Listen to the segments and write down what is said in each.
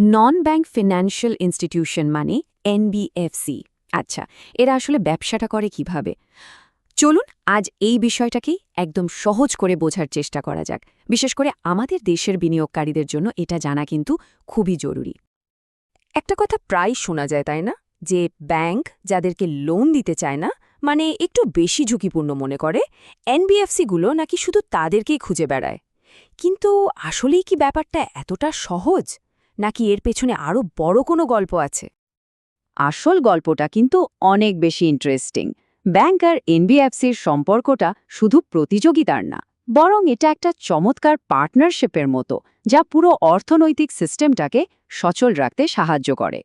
নন bank financial institution মানে NBFC আচ্ছা এরা আসলে ব্যবসাটা করে কীভাবে? চলুন আজ এই বিষয়টাকেই একদম সহজ করে বোঝার চেষ্টা করা যাক। বিশেষ করে আমাদের দেশের বিনিয়োগকারীদের জন্য এটা জানা কিন্তু খুবই জরুরি। একটা কথা প্রায় শোনা যায়, তাই না? যে ব্যাংক যাদেরকে লোন দিতে চায় না মানে একটু বেশি ঝুঁকিপূর্ণ মনে করে এনবিএফসিগুলো নাকি শুধু তাদেরকেই খুঁজে বেড়ায়। কিন্তু আসলেই কি ব্যাপারটা এতটা সহজ? নাকি এর পেছনে আরও বড় কোনো গল্প আছে? আসল গল্পটা কিন্তু অনেক বেশি ইন্টারেস্টিং ব্যাংক আর এনবিএফসির সম্পর্কটা শুধু প্রতিযোগিতার না, বরং এটা একটা চমৎকার পার্টনারশিপের মতো, যা পুরো অর্থনৈতিক সিস্টেমটাকে সচল রাখতে সাহায্য করে।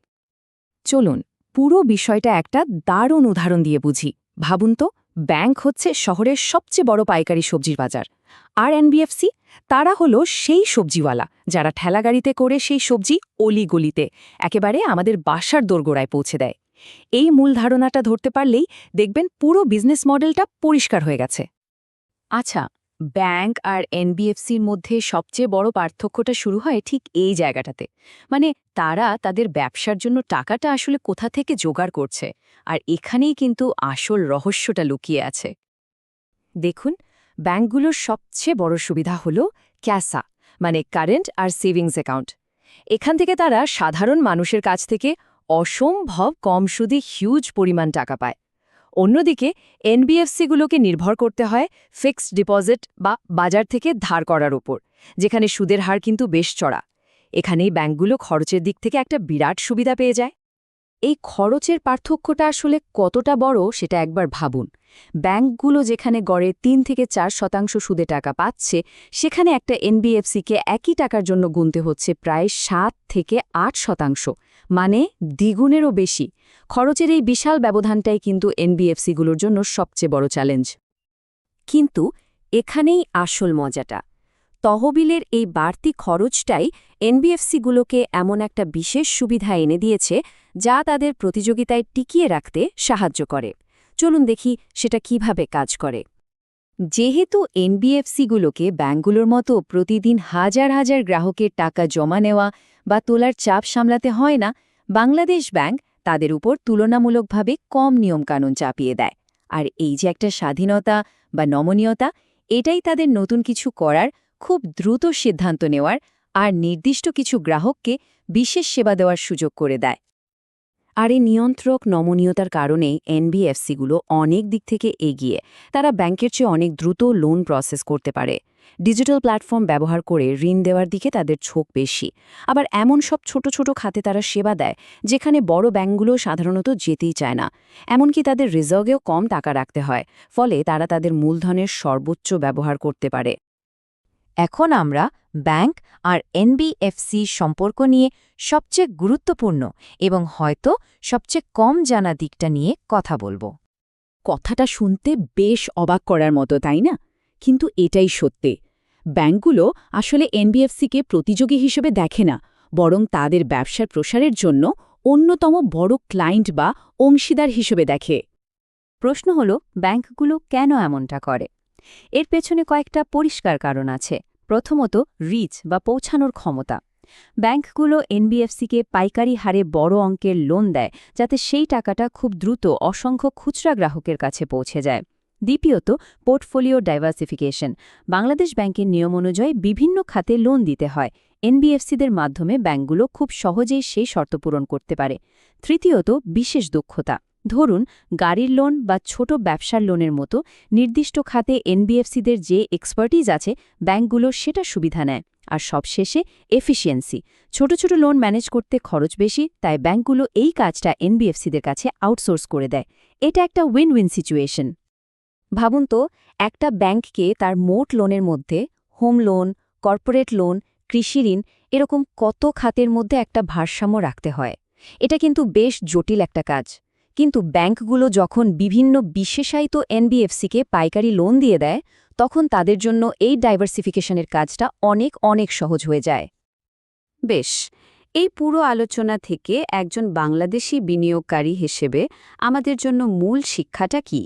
চলুন, পুরো বিষয়টা একটা দারুণ উদাহরণ দিয়ে বুঝি। ভাবুন তো ব্যাংক হচ্ছে শহরের সবচেয়ে বড় পাইকারি সবজির বাজার। আর এনবিএফসি তারা হলো সেই সবজিওয়ালা যারা ঠেলাগাড়িতে করে সেই সবজি অলিগলিতে, একেবারে আমাদের বাসার দোরগোড়ায় পৌঁছে দেয়। এই মূল ধারণাটা ধরতে পারলেই দেখবেন পুরো বিজনেস মডেলটা পরিষ্কার হয়ে গেছে। আচ্ছা ব্যাংক আর এনবিএফসির মধ্যে সবচেয়ে বড় পার্থক্যটা শুরু হয় ঠিক এই জায়গাটাতে। মানে তারা তাদের ব্যবসার জন্য টাকাটা আসলে কোথা থেকে জোগাড় করছে, আর এখানেই কিন্তু আসল রহস্যটা লুকিয়ে আছে। দেখুন, ব্যাংকগুলোর সবচেয়ে বড় সুবিধা হল ক্যাসা মানে কারেন্ট আর সেভিংস অ্যাকাউন্ট। এখান থেকে তারা সাধারণ মানুষের কাছ থেকে অসম্ভব কম সুদে হিউজ পরিমাণ টাকা পায়। অন্যদিকে এনবিএফসিগুলোকে নির্ভর করতে হয় ফিক্সড ডিপোজিট বা বাজার থেকে ধার করার উপর যেখানে সুদের হার কিন্তু বেশ চড়া। এখানেই ব্যাঙ্কগুলো খরচের দিক থেকে একটা বিরাট সুবিধা পেয়ে যায়। এই খরচের পার্থক্যটা আসলে কতটা বড় সেটা একবার ভাবুন। ব্যাংকগুলো যেখানে গড়ে তিন থেকে চার শতাংশ সুদে টাকা পাচ্ছে, সেখানে একটা এনবিএফসিকে একই টাকার জন্য গুনতে হচ্ছে প্রায় সাত থেকে আট শতাংশ মানে দ্বিগুণেরও বেশি। খরচের এই বিশাল ব্যবধানটাই কিন্তু এনবিএফসিগুলোর জন্য সবচেয়ে বড় চ্যালেঞ্জ কিন্তু এখানেই আসল মজাটা। তহবিলের এই বাড়তি খরচটাই এনবিএফসিগুলোকে এমন একটা বিশেষ সুবিধা এনে দিয়েছে যা তাদের প্রতিযোগিতায় টিকিয়ে রাখতে সাহায্য করে। চলুন দেখি সেটা কীভাবে কাজ করে। যেহেতু এনবিএফসিগুলোকে ব্যাঙ্কগুলোর মতো প্রতিদিন হাজার হাজার গ্রাহকের টাকা জমা নেওয়া বা তোলার চাপ সামলাতে হয় না, বাংলাদেশ ব্যাংক তাদের উপর তুলনামূলকভাবে কম নিয়মকানুন চাপিয়ে দেয়। আর এই যে একটা স্বাধীনতা বা নমনীয়তা, এটাই তাদের নতুন কিছু করার খুব দ্রুত সিদ্ধান্ত নেওয়ার আর নির্দিষ্ট কিছু গ্রাহককে বিশেষ সেবা দেওয়ার সুযোগ করে দেয়। আর এই নিয়ন্ত্রক নমনীয়তার কারণে এনবিএফসিগুলো অনেক দিক থেকে এগিয়ে। তারা ব্যাংকের চেয়ে অনেক দ্রুত লোন প্রসেস করতে পারে। ডিজিটাল প্ল্যাটফর্ম ব্যবহার করে ঋণ দেওয়ার দিকে তাদের ছোক বেশি। আবার এমন সব ছোট ছোট খাতে তারা সেবা দেয়, যেখানে বড় ব্যাংকগুলো সাধারণত যেতেই চায় না। এমনকি তাদের রিজার্ভেও কম টাকা রাখতে হয়, ফলে তারা তাদের মূলধনের সর্বোচ্চ ব্যবহার করতে পারে। এখন আমরা ব্যাংক আর এনবিএফসি সম্পর্ক নিয়ে সবচেয়ে গুরুত্বপূর্ণ এবং হয়তো সবচেয়ে কম জানা দিকটা নিয়ে কথা বলব। কথাটা শুনতে বেশ অবাক করার মতো, তাই না? কিন্তু এটাই সত্যি। ব্যাংকগুলো আসলে এনবিএফসিকে প্রতিযোগী হিসেবে দেখে না, বরং তাদের ব্যবসার প্রসারের জন্য অন্যতম বড় ক্লায়েন্ট বা অংশীদার হিসেবে দেখে। প্রশ্ন হল, ব্যাংকগুলো কেন এমনটা করে? এর পেছনে কয়েকটা পরিষ্কার কারণ আছে। প্রথমত রিচ বা পৌঁছানোর ক্ষমতা। ব্যাংকগুলো এনবিএফসিকে পাইকারি হারে বড় অঙ্কের লোন দেয়, যাতে সেই টাকাটা খুব দ্রুত অসংখ্য খুচরা গ্রাহকের কাছে পৌঁছে যায়। দ্বিতীয়ত পোর্টফোলিও ডাইভার্সিফিকেশন বাংলাদেশ ব্যাংকের নিয়ম অনুযায়ী বিভিন্ন খাতে লোন দিতে হয়। এনবিএফসিদের মাধ্যমে ব্যাংকগুলো খুব সহজেই সেই শর্ত পূরণ করতে পারে। তৃতীয়ত, বিশেষ দক্ষতা। ধরুন, গাড়ির লোন বা ছোট ব্যবসার লোনের মতো নির্দিষ্ট খাতে এনবিএফসিদের যে এক্সপার্টিজ আছে, ব্যাংকগুলো সেটা সুবিধা নেয়। আর সবশেষে এফিসিয়েন্সি ছোট ছোট লোন ম্যানেজ করতে খরচ বেশি, তাই ব্যাংকগুলো এই কাজটা এনবিএফসিদের কাছে আউটসোর্স করে দেয়। এটা একটা উইন উইন সিচুয়েশন ভাবুন তো, একটা ব্যাংককে তার মোট লোনের মধ্যে হোম লোন কর্পোরেট লোন কৃষি ঋণ এরকম কত খাতের মধ্যে একটা ভারসাম্য রাখতে হয়? এটা কিন্তু বেশ জটিল একটা কাজ। কিন্তু ব্যাংকগুলো যখন বিভিন্ন বিশেষায়িত এনবিএফসিকে পাইকারি লোন দিয়ে দেয়, তখন তাদের জন্য এই ডাইভার্সিফিকেশনের কাজটা অনেক অনেক সহজ হয়ে যায়। বেশ, এই পুরো আলোচনা থেকে একজন বাংলাদেশি বিনিয়োগকারী হিসেবে আমাদের জন্য মূল শিক্ষাটা কি?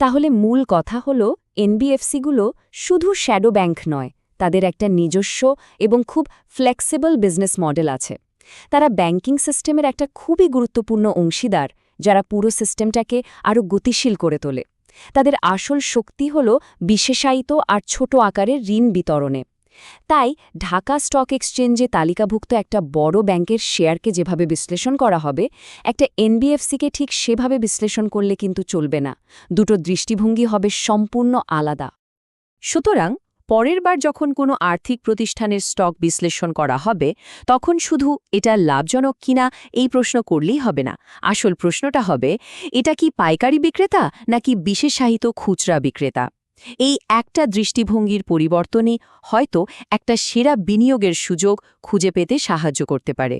তাহলে মূল কথা হল, এনবিএফসিগুলো শুধু শ্যাডো ব্যাংক নয়, তাদের একটা নিজস্ব এবং খুব ফ্লেক্সিবল বিজনেস মডেল আছে। তারা ব্যাংকিং সিস্টেমের একটা খুবই গুরুত্বপূর্ণ অংশীদার যারা পুরো সিস্টেমটাকে আরও গতিশীল করে তোলে। তাদের আসল শক্তি হল বিশেষায়িত আর ছোট আকারের ঋণ বিতরণে। তাই ঢাকা স্টক এক্সচেঞ্জে তালিকাভুক্ত একটা বড় ব্যাংকের শেয়ারকে যেভাবে বিশ্লেষণ করা হবে, একটা এনবিএফসিকে ঠিক সেভাবে বিশ্লেষণ করলে কিন্তু চলবে না। দুটো দৃষ্টিভঙ্গি হবে সম্পূর্ণ আলাদা। সুতরাং পরের বার যখন কোনো আর্থিক প্রতিষ্ঠানের স্টক বিশ্লেষণ করা হবে, তখন শুধু এটা লাভজনক কিনা এই প্রশ্ন করলেই হবে না। আসল প্রশ্নটা হবে, এটা কি পাইকারি বিক্রেতা নাকি বিশেষায়িত খুচরা বিক্রেতা? এই একটা দৃষ্টিভঙ্গির পরিবর্তনই হয়তো একটা সেরা বিনিয়োগের সুযোগ খুঁজে পেতে সাহায্য করতে পারে।